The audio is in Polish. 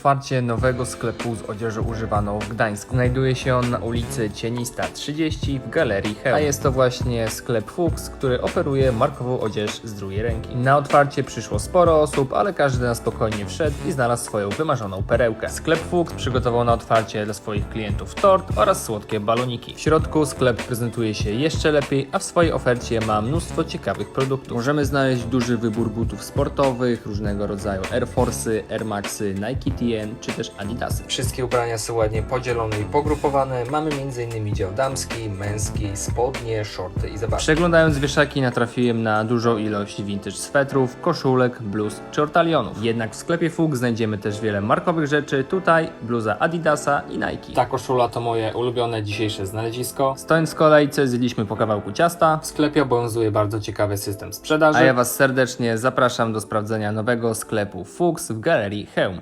otwarcie nowego sklepu z odzieżą używaną w Gdańsku. Znajduje się on na ulicy Cienista 30 w Galerii Hełm. A jest to właśnie sklep Fuchs, który oferuje markową odzież z drugiej ręki. Na otwarcie przyszło sporo osób, ale każdy na spokojnie wszedł i znalazł swoją wymarzoną perełkę. Sklep Fuchs przygotował na otwarcie dla swoich klientów tort oraz słodkie baloniki. W środku sklep prezentuje się jeszcze lepiej, a w swojej ofercie ma mnóstwo ciekawych produktów. Możemy znaleźć duży wybór butów sportowych, różnego rodzaju Air Force'y, Air Maxy, Nike TN czy też Adidasy. Wszystkie ubrania są ładnie podzielone i pogrupowane. Mamy m.in. dział damski, męski, spodnie, shorty i zabawki. Przeglądając wieszaki natrafiłem na dużą ilość vintage swetrów, koszulek, bluz czy ortalionów. Jednak w sklepie Fug znajdziemy też wiele markowych rzeczy. Tutaj bluza Adidasa i Nike. Ta koszula to moje ulubione dzisiejsze znalezisko. Stojąc w kolejce zjedliśmy po kawałku ciasta. W sklepie obowiązuje bardzo ciekawy system sprzedaży. A ja Was serdecznie zapraszam do sprawdzenia nowego sklepu Fuchs w Galerii Chełm.